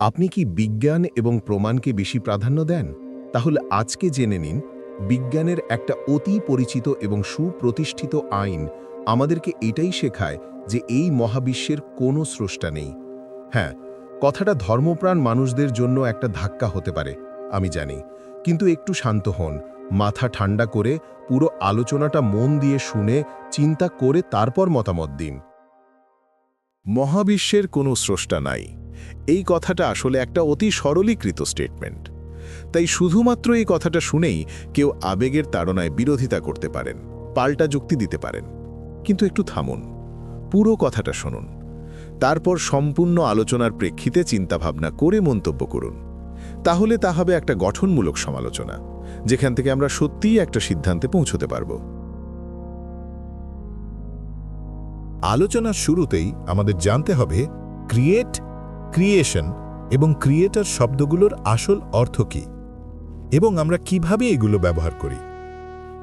আপনি কি বিজ্ঞান এবং প্রমাণকে বেশি প্রাধান্য দেন? তাহলে আজকে জেনে নিন, বিজ্ঞানের একটা অতি পরিচিত এবং সুপ্রতিষ্ঠিত আইন আমাদেরকে এটাই শেখায় যে এই মহাবিশ্বের কোনো স্রষ্টা নেই। হ্যাঁ কথাটা ধর্মপ্রাণ মানুষদের জন্য একটা ধাক্কা হতে পারে, আমি জানি। কিন্তু একটু শান্ত হন, মাথা ঠান্ডা করে পুরো আলোচনাটা মন দিয়ে শুনে, চিন্তা করে তারপর মতামত দিন। মহাবিশ্বের কোনো স্রষ্টা নাই। এই কথাটা আসলে একটা অতি সরলীকৃত স্টেটমেন্ট তাই শুধুমাত্র এই কথাটা শুনেই কেউ আবেগের তাড়নায় বিরোধিতা করতে পারেন, পাল্টা যুক্তি দিতে পারেন। কিন্তু একটু থামুন, পুরো কথাটা শুনুন। তারপর সম্পূর্ণ আলোচনার প্রেক্ষিতে চিন্তাভাবনা করে মন্তব্য করুন। তাহলে তা হবে একটা গঠনমূলক সমালোচনা, যেখান থেকে আমরা সত্যিই একটা সিদ্ধান্তে পৌঁছতে পারব। আলোচনার শুরুতেই আমাদের জানতে হবে ক্রিয়েট ক্রিয়েশন এবং ক্রিয়েটার শব্দগুলোর আসল অর্থ কী? এবং আমরা কীভাবে এগুলো ব্যবহার করি?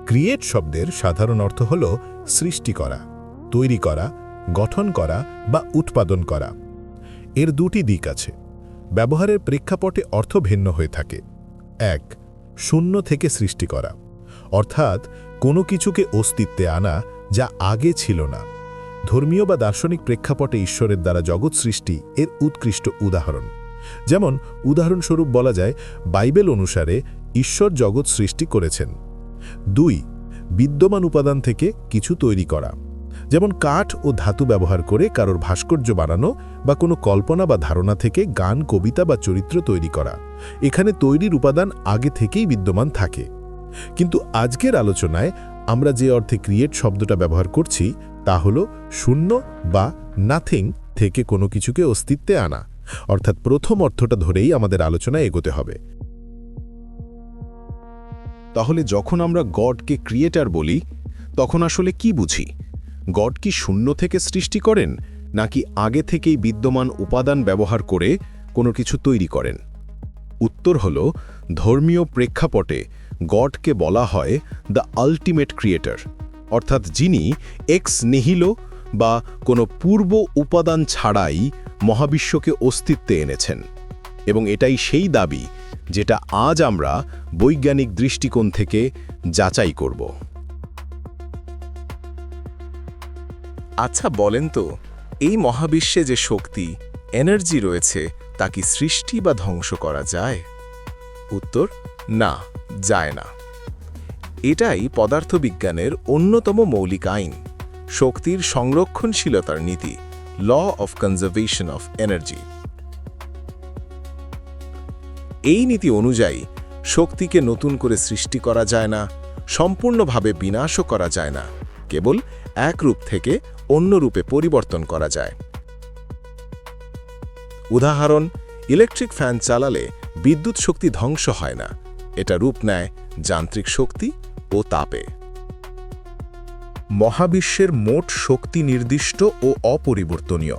ক্রিয়েট শব্দের সাধারণ অর্থ হল সৃষ্টি করা, তৈরি করা, গঠন করা বা উৎপাদন করা। এর দুটি দিক আছে। ব্যবহারের প্রেক্ষাপটে অর্থ ভিন্ন হয়ে থাকে। এক, শূন্য থেকে সৃষ্টি করা। অর্থাৎ কোনো কিছুকে অস্তিত্বে আনা যা আগে ছিল না। ধর্মীয় বা দার্শনিক প্রেক্ষাপটে ঈশ্বরের দ্বারা জগৎ সৃষ্টি এর উৎকৃষ্ট উদাহরণ। যেমন, উদাহরণস্বরূপ বলা যায়, বাইবেল অনুসারে ঈশ্বর জগৎ সৃষ্টি করেছেন। দুই, বিদ্যমান উপাদান থেকে কিছু তৈরি করা। যেমন, কাঠ ও ধাতু ব্যবহার করে কারোর ভাস্কর্য বানানো বা কোনো কল্পনা বা ধারণা থেকে গান, কবিতা বা চরিত্র তৈরি করা। এখানে তৈরির উপাদান আগে থেকেই বিদ্যমান থাকে। কিন্তু আজকের আলোচনায় আমরা যে অর্থে ক্রিয়েট শব্দটা ব্যবহার করছি তা হল শূন্য বা নাথিং থেকে কোনো কিছুকে অস্তিত্বে আনা। অর্থাৎ প্রথম অর্থটা ধরেই আমাদের আলোচনায় এগোতে হবে। তাহলে যখন আমরা গডকে ক্রিয়েটার বলি, তখন আসলে কি বুঝি? গড কি শূন্য থেকে সৃষ্টি করেন, নাকি আগে থেকেই বিদ্যমান উপাদান ব্যবহার করে কোনো কিছু তৈরি করেন? উত্তর হল, ধর্মীয় প্রেক্ষাপটে গডকে বলা হয় দ্য আলটিমেট ক্রিয়েটার অর্থাৎ যিনি এক্স নিহিল বা কোনো পূর্ব উপাদান ছাড়াই মহাবিশ্বকে অস্তিত্বে এনেছেন। এবং এটাই সেই দাবি যেটা আজ আমরা বৈজ্ঞানিক দৃষ্টিকোণ থেকে যাচাই করব। আচ্ছা বলেন তো, এই মহাবিশ্বে যে শক্তি এনার্জি রয়েছে, তা কি সৃষ্টি বা ধ্বংস করা যায়? উত্তর, না, যায় না। এটাই পদার্থবিজ্ঞানের অন্যতম মৌলিক আইন, শক্তির সংরক্ষণশীলতার নীতি law of conservation of energy এই নীতি অনুযায়ী, শক্তিকে নতুন করে সৃষ্টি করা যায় না, সম্পূর্ণভাবে বিনাশও করা যায় না, কেবল এক রূপ থেকে অন্য রূপে পরিবর্তন করা যায়। উদাহরণ, ইলেকট্রিক ফ্যান চালালে বিদ্যুৎ শক্তি ধ্বংস হয় না, এটা রূপ নেয় যান্ত্রিক শক্তি ও তাপে। মহাবিশ্বের মোট শক্তি নির্দিষ্ট ও অপরিবর্তনীয়।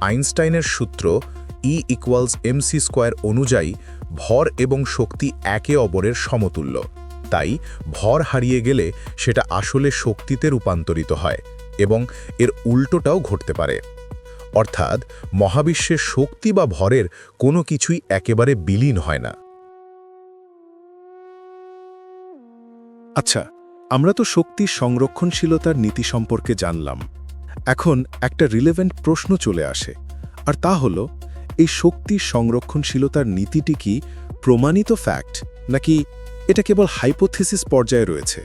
আইনস্টাইনের সূত্র ই ইকুয়ালস এমসি স্কোয়ার অনুযায়ী ভর এবং শক্তি একে অপরের সমতুল্য। তাই ভর হারিয়ে গেলে সেটা আসলে শক্তিতে রূপান্তরিত হয় এবং এর উল্টোটাও ঘটতে পারে। অর্থাৎ মহাবিশ্বের শক্তি বা ভরের কোনো কিছুই একেবারে বিলীন হয় না। আচ্ছা আমরা তো শক্তির সংরক্ষণশীলতার নীতি সম্পর্কে জানলাম। এখন একটা রিলেভেন্ট প্রশ্ন চলে আসে, আর তা হল, এই শক্তির সংরক্ষণশীলতার নীতিটি কি প্রমাণিত ফ্যাক্ট নাকি এটা কেবল হাইপোথিসিস পর্যায়ে রয়েছে?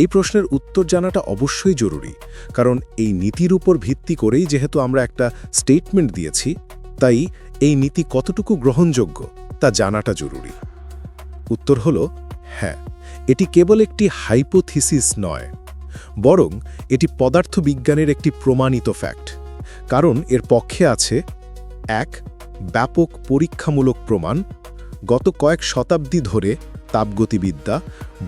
এই প্রশ্নের উত্তর জানাটা অবশ্যই জরুরি, কারণ এই নীতির উপর ভিত্তি করেই যেহেতু আমরা একটা স্টেটমেন্ট দিয়েছি, তাই এই নীতি কতটুকু গ্রহণযোগ্য তা জানাটা জরুরি। উত্তর হল হ্যাঁ এটি কেবল একটি হাইপোথিসিস নয়, বরং এটি পদার্থবিজ্ঞানের একটি প্রমাণিত ফ্যাক্ট, কারণ এর পক্ষে আছে, এক, ব্যাপক পরীক্ষামূলক প্রমাণ, গত কয়েক শতাব্দী ধরে তাপগতিবিদ্যা,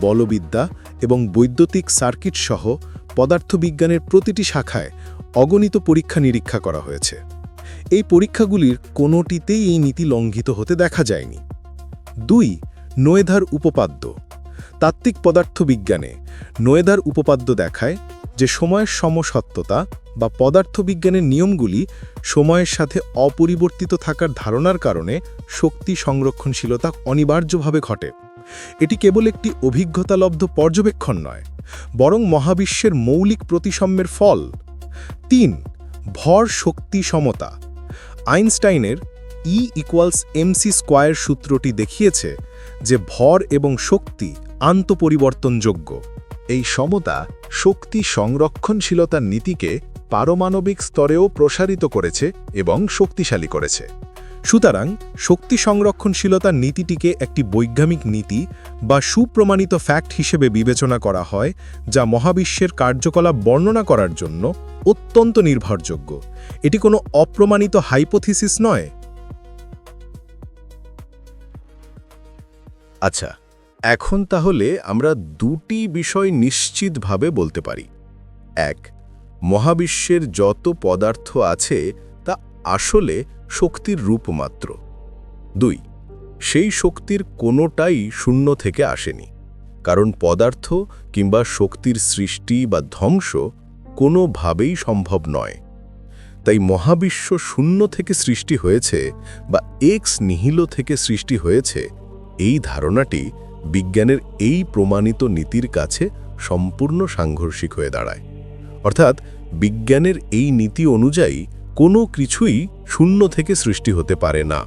বলবিদ্যা এবং বৈদ্যুতিক সার্কিট সহ পদার্থবিজ্ঞানের প্রতিটি শাখায় অগণিত পরীক্ষা নিরীক্ষা করা হয়েছে। এই পরীক্ষাগুলির কোনোটিতেই এই নীতি লঙ্ঘিত হতে দেখা যায়নি। দুই নোয়েধার উপপাদ্য। তাত্ত্বিক পদার্থবিজ্ঞানে নোয়েদার উপপাদ্য দেখায় যে সময়ের সমসত্বতা বা পদার্থবিজ্ঞানের নিয়মগুলি সময়ের সাথে অপরিবর্তিত থাকার ধারণার কারণে শক্তি সংরক্ষণশীলতা অনিবার্যভাবে ঘটে। এটি কেবল একটি অভিজ্ঞতালব্ধ পর্যবেক্ষণ নয়, বরং মহাবিশ্বের মৌলিক প্রতিসাম্যের ফল। তিন, ভর শক্তি সমতা। আইনস্টাইনের ই ইকুয়ালস এমসি স্কোয়ার সূত্রটি দেখিয়েছে যে ভর এবং শক্তি আন্তপরিবর্তনযোগ্য। এই সমতা শক্তি সংরক্ষণশীলতার নীতিকে পারমাণবিক স্তরেও প্রসারিত করেছে এবং শক্তিশালী করেছে। সুতরাং শক্তি সংরক্ষণশীলতার নীতিটিকে একটি বৈজ্ঞানিক নীতি বা সুপ্রমাণিত ফ্যাক্ট হিসেবে বিবেচনা করা হয়, যা মহাবিশ্বের কার্যকলাপ বর্ণনা করার জন্য অত্যন্ত নির্ভরযোগ্য। এটি কোনো অপ্রমাণিত হাইপোথিসিস নয়। আচ্ছা এখন তাহলে আমরা দুটি বিষয় নিশ্চিতভাবে বলতে পারি। এক, মহাবিশ্বের যত পদার্থ আছে, তা আসলে শক্তির রূপ মাত্র দুই, সেই শক্তির কোনোটাই শূন্য থেকে আসেনি। কারণ পদার্থ কিংবা শক্তির সৃষ্টি বা ধ্বংস কোনোভাবেই সম্ভব নয়। তাই মহাবিশ্ব শূন্য থেকে সৃষ্টি হয়েছে বা এক্স নিহিল থেকে সৃষ্টি হয়েছে এই ধারণাটি বিজ্ঞানের এই প্রমাণিত নীতির কাছে সম্পূর্ণ সাংঘর্ষিক হয়ে দাঁড়ায়। অর্থাৎ বিজ্ঞানের এই নীতি অনুযায়ী কোনো কিছুই শূন্য থেকে সৃষ্টি হতে পারে না।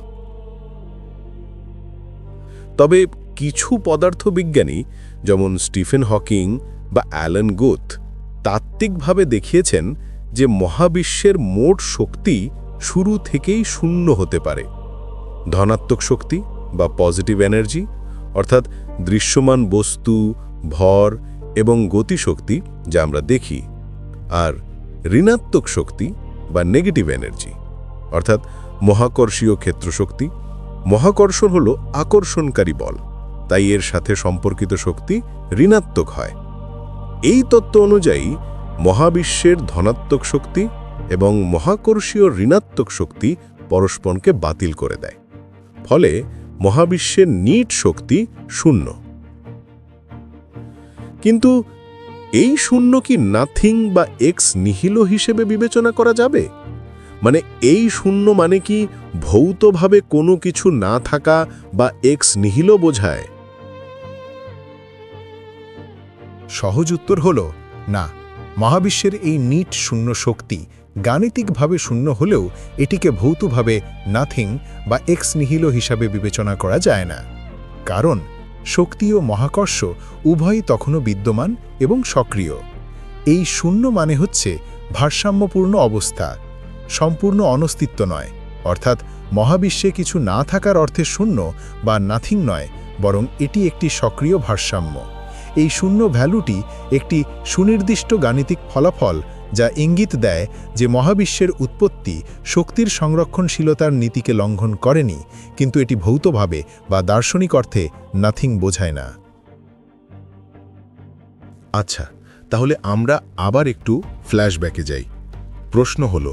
তবে কিছু পদার্থবিজ্ঞানী যেমন স্টিফেন হকিং বা অ্যালান গোথ তাত্ত্বিকভাবে দেখিয়েছেন যে মহাবিশ্বের মোট শক্তি শুরু থেকেই শূন্য হতে পারে। ধনাত্মক শক্তি বা পজিটিভ এনার্জি অর্থাৎ দৃশ্যমান বস্তু, ভর এবং গতিশক্তি যা আমরা দেখি, আর ঋণাত্মক শক্তি বা নেগেটিভ এনার্জি অর্থাৎ মহাকর্ষীয় ক্ষেত্রশক্তি। মহাকর্ষণ হল আকর্ষণকারী বল, তাই এর সাথে সম্পর্কিত শক্তি ঋণাত্মক হয়। এই তত্ত্ব অনুযায়ী মহাবিশ্বের ধনাত্মক শক্তি এবং মহাকর্ষীয় ঋণাত্মক শক্তি পরস্পরকে বাতিল করে দেয়। ফলে মহাবিশ্বের নিট শক্তি শূন্য। কিন্তু এই শূন্য কি নাথিং বা এক্স নিহিল হিসেবে বিবেচনা করা যাবে? মানে এই শূন্য মানে কি ভৌতভাবে কোনো কিছু না থাকা বা এক্স নিহিল বোঝায়? সহজ উত্তর হল, না, মহাবিশ্বের এই নিট শূন্য শক্তি গাণিতিকভাবে শূন্য হলেও এটিকে ভৌতভাবে নাথিং বা এক্স নিহিল হিসাবে বিবেচনা করা যায় না। কারণ শক্তি ও মহাকর্ষ উভয়ই তখনও বিদ্যমান এবং সক্রিয়। এই শূন্য মানে হচ্ছে ভারসাম্যপূর্ণ অবস্থা, সম্পূর্ণ অনস্তিত্ব নয়, অর্থাৎ মহাবিশ্বে কিছু না থাকার অর্থে শূন্য বা নাথিং নয়, বরং এটি একটি সক্রিয় ভারসাম্য। এই শূন্য ভ্যালুটি একটি সুনির্দিষ্ট গাণিতিক ফলাফল যা ইঙ্গিত দেয় যে মহাবিশ্বের উৎপত্তি শক্তির সংরক্ষণশীলতার নীতিকে লঙ্ঘন করেনি, কিন্তু এটি ভৌতভাবে বা দার্শনিক অর্থে নাথিং বোঝায় না। আচ্ছা তাহলে আমরা আবার একটু ফ্ল্যাশব্যাকে যাই। প্রশ্ন হল,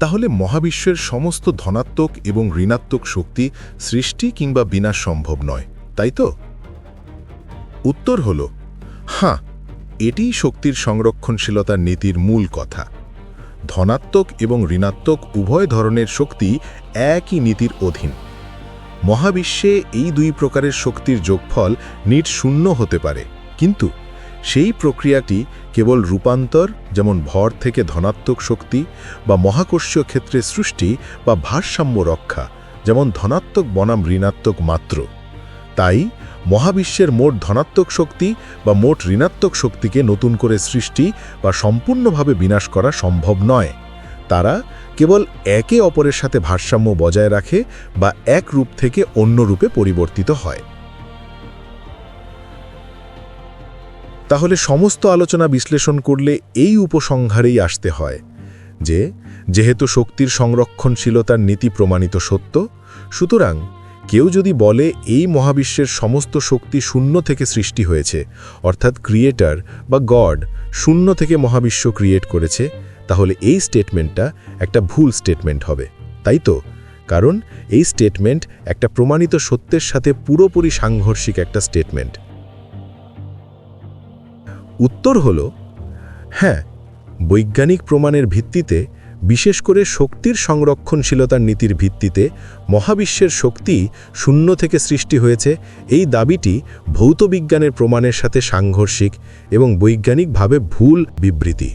তাহলে মহাবিশ্বের সমস্ত ধনাত্মক এবং ঋণাত্মক শক্তি সৃষ্টি কিংবা বিনাশ সম্ভব নয়, তাই তো? উত্তর হল হ্যাঁ এটিই শক্তির সংরক্ষণশীলতার নীতির মূল কথা। ধনাত্মক এবং ঋণাত্মক উভয় ধরনের শক্তি একই নীতির অধীন। মহাবিশ্বে এই দুই প্রকারের শক্তির যোগফল নিট শূন্য হতে পারে, কিন্তু সেই প্রক্রিয়াটি কেবল রূপান্তর, যেমন ভর থেকে ধনাত্মক শক্তি, বা মহাকর্ষীয় ক্ষেত্রে সৃষ্টি বা ভারসাম্য রক্ষা, যেমন ধনাত্মক বনাম ঋণাত্মক মাত্র। তাই মহাবিশ্বের মোট ধনাত্মক শক্তি বা মোট ঋণাত্মক শক্তিকে নতুন করে সৃষ্টি বা সম্পূর্ণভাবে বিনাশ করা সম্ভব নয়। তারা কেবল একে অপরের সাথে ভারসাম্য বজায় রাখে বা এক রূপ থেকে অন্য রূপে পরিবর্তিত হয়। তাহলে সমস্ত আলোচনা বিশ্লেষণ করলে এই উপসংহারেই আসতে হয় যে, যেহেতু শক্তির সংরক্ষণশীলতার নীতি প্রমাণিত সত্য, সুতরাং কেউ যদি বলে এই মহাবিশ্বের সমস্ত শক্তি শূন্য থেকে সৃষ্টি হয়েছে, অর্থাৎ ক্রিয়েটার বা গড শূন্য থেকে মহাবিশ্ব ক্রিয়েট করেছে, তাহলে এই স্টেটমেন্টটা একটা ভুল স্টেটমেন্ট হবে। তাই তো? কারণ এই স্টেটমেন্ট একটা প্রমাণিত সত্যের সাথে পুরোপুরি সাংঘর্ষিক একটা স্টেটমেন্ট। উত্তর হল হ্যাঁ বৈজ্ঞানিক প্রমাণের ভিত্তিতে বিশেষ করে শক্তির সংরক্ষণশীলতার নীতির ভিত্তিতে মহাবিশ্বের শক্তি শূন্য থেকে সৃষ্টি হয়েছে, এই দাবিটি ভৌতবিজ্ঞানের প্রমাণের সাথে সাংঘর্ষিক এবং বৈজ্ঞানিকভাবে ভুল বিবৃতি।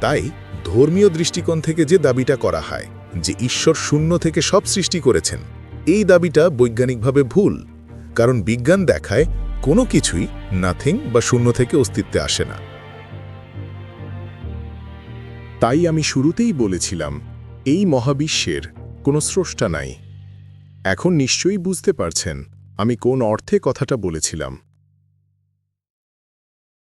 তাই ধর্মীয় দৃষ্টিকোণ থেকে যে দাবিটা করা হয়, যে ঈশ্বর শূন্য থেকে সব সৃষ্টি করেছেন, এই দাবিটা বৈজ্ঞানিকভাবে ভুল, কারণ বিজ্ঞান দেখায় কোনো কিছুই নাথিং বা শূন্য থেকে অস্তিত্বে আসে না। তাই আমি শুরুতেই বলেছিলাম, এই মহাবিশ্বের কোনো স্রষ্টা নাই। এখন নিশ্চয়ই বুঝতে পারছেন আমি কোন অর্থে কথাটা বলেছিলাম।